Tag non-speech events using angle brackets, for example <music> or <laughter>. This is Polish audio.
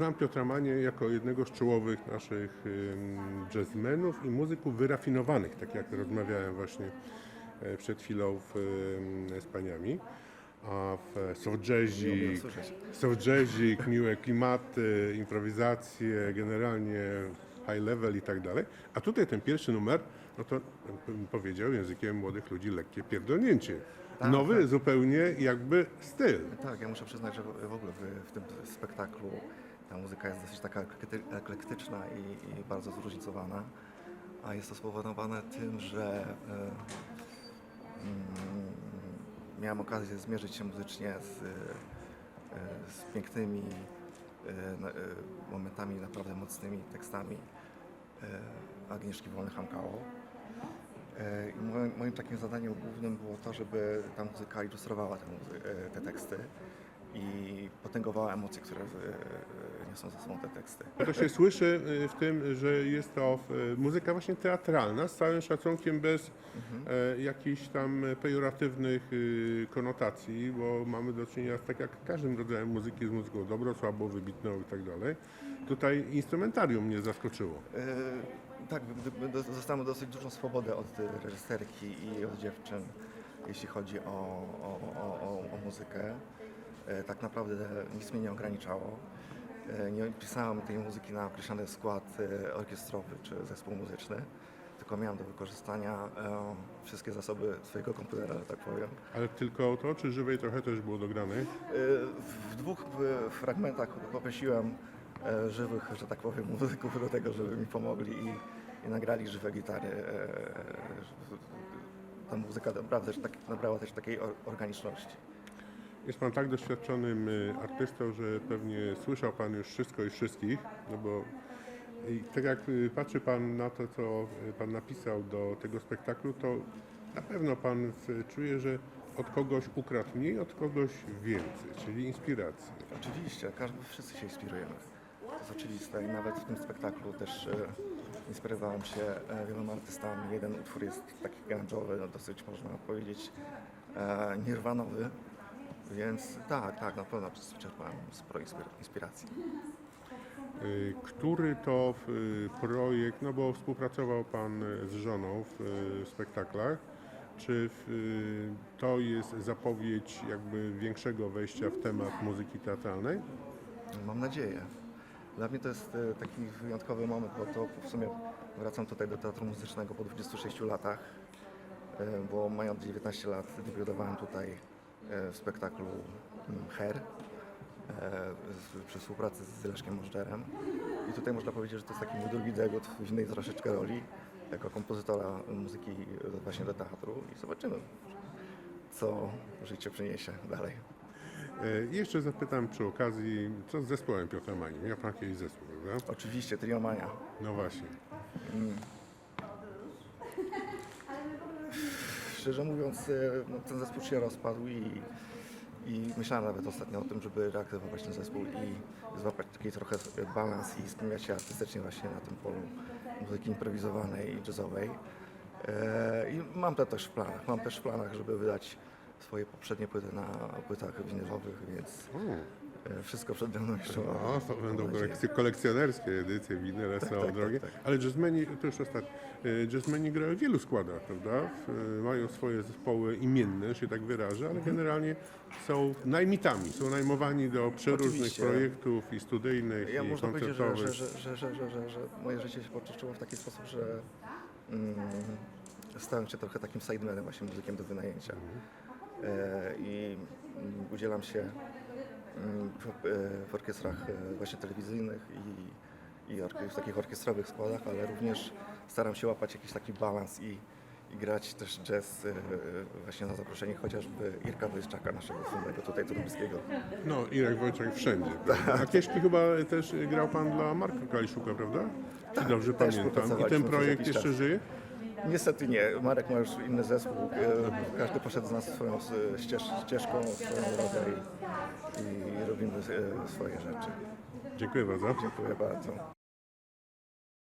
znam Piotra Manię jako jednego z czołowych naszych jazzmenów i muzyków wyrafinowanych, tak jak rozmawiałem właśnie e, przed chwilą w, z paniami. A w soft jazzik, miłe klimaty, improwizacje, generalnie high level i tak dalej. A tutaj ten pierwszy numer, no to powiedział językiem młodych ludzi lekkie pierdolnięcie. Tak, Nowy tak. zupełnie jakby styl. Tak, ja muszę przyznać, że w w ogóle w, w tym spektaklu ta muzyka jest dosyć taka eklekty- eklektyczna i, i bardzo zróżnicowana, a jest to spowodowane tym, że e, mm, miałem okazję zmierzyć się muzycznie z, e, z pięknymi e, momentami, naprawdę mocnymi tekstami e, Agnieszki Wolny-Hamkało. I moim, moim takim zadaniem głównym było to, żeby ta muzyka ilustrowała te, te teksty i potęgowała emocje, które e, e, niosą ze sobą te teksty. To się słyszy y, w tym, że jest to y, muzyka właśnie teatralna, z całym szacunkiem, bez e, jakichś tam pejoratywnych y, konotacji, bo mamy do czynienia z tak jak każdym rodzajem muzyki, z muzyką dobrą, słabą, wybitną i tak dalej. Tutaj instrumentarium mnie zaskoczyło. Tak, dostałem dosyć dużą swobodę od reżyserki i od dziewczyn, jeśli chodzi o, o, o, o muzykę. E, Tak naprawdę nic mnie nie ograniczało. E, Nie pisałem tej muzyki na określony skład e, orkiestrowy czy zespół muzyczny, tylko miałem do wykorzystania wszystkie zasoby swojego komputera, że tak powiem. Ale tylko to, czy żywej trochę też było dograne? W dwóch fragmentach poprosiłem żywych, że tak powiem, muzyków do tego, żeby mi pomogli i, i nagrali żywe gitary. Ta muzyka naprawdę tak, nabrała też takiej or- organiczności. Jest Pan tak doświadczonym y, artystą, że pewnie słyszał Pan już wszystko i wszystkich, no bo i tak jak y, patrzy Pan na to, co y, Pan napisał do tego spektaklu, to na pewno Pan czuje, że od kogoś ukradł mniej, od kogoś więcej, czyli inspiracji. Oczywiście, każdy, wszyscy się inspirujemy. To jest oczywiste i nawet w tym spektaklu też e, inspirowałem się e, wieloma artystami. Jeden utwór jest taki grunge'owy, no dosyć można powiedzieć e, nirwanowy, więc tak, tak, na pewno czerpałem sporo inspir- inspiracji. Y, Który to y, projekt, no bo współpracował Pan y, z żoną w spektaklach, czy to jest zapowiedź jakby większego wejścia w temat muzyki teatralnej? Mam nadzieję. Dla mnie to jest taki wyjątkowy moment, bo to w sumie wracam tutaj do teatru muzycznego po 26 latach, bo mając 19 lat debiutowałem tutaj w spektaklu mm, Her e, przy współpracy z Leszkiem Możdżerem. I tutaj można powiedzieć, że to jest taki mój drugi debiut w innej troszeczkę roli, jako kompozytora muzyki e, właśnie do teatru i zobaczymy, co życie przyniesie dalej. E, i Jeszcze zapytam przy okazji, co z zespołem Piotra Mani? Miał Pan jakiś zespół, prawda? Oczywiście, Trio Mania. No właśnie. Szczerze mówiąc, e, no, ten zespół się rozpadł i, i myślałem nawet ostatnio o tym, żeby reaktywować ten zespół i złapać taki trochę balans i spełniać się artystycznie właśnie na tym polu muzyki improwizowanej i jazzowej. E, I mam to też w planach. Mam też w planach, żeby wydać swoje poprzednie płyty na płytach winylowych, więc e, wszystko przede mną jeszcze. No, to będą kolekcje, kolekcjonerskie edycje, winyle <laughs> są tak, drogie. tak, tak. Ale jazzmeni, to już ostatnie, e, jazzmeni grają w wielu składach, prawda? E, Mają swoje zespoły imienne, że się tak wyrażę, ale Mhm. generalnie są najmitami, są najmowani do przeróżnych Oczywiście. projektów i studyjnych, Ja i można powiedzieć, że, koncertowych. że, że, że, że, że, że moje życie się potoczyło w taki sposób, że mm, stałem się trochę takim sidemanem, właśnie muzykiem do wynajęcia. E, I mm, udzielam się w, e, w orkiestrach e, właśnie telewizyjnych i, i w takich orkiestrowych składach, ale również staram się łapać jakiś taki balans i, i grać też jazz e, właśnie na zaproszenie chociażby Irka Wojszczaka, naszego słynnego tutaj turbskiego. No, Irek Wojciak wszędzie. A Kieśki chyba też grał Pan dla Marka Kaliszuka, prawda? Czy dobrze pamiętam? I ten projekt jeszcze czas. żyje? Niestety nie. Marek ma już inny zespół. E, Każdy poszedł z nas swoją ścież, ścieżką, swoją drogę i, i robimy e, swoje rzeczy. Dziękuję bardzo. Dziękuję bardzo.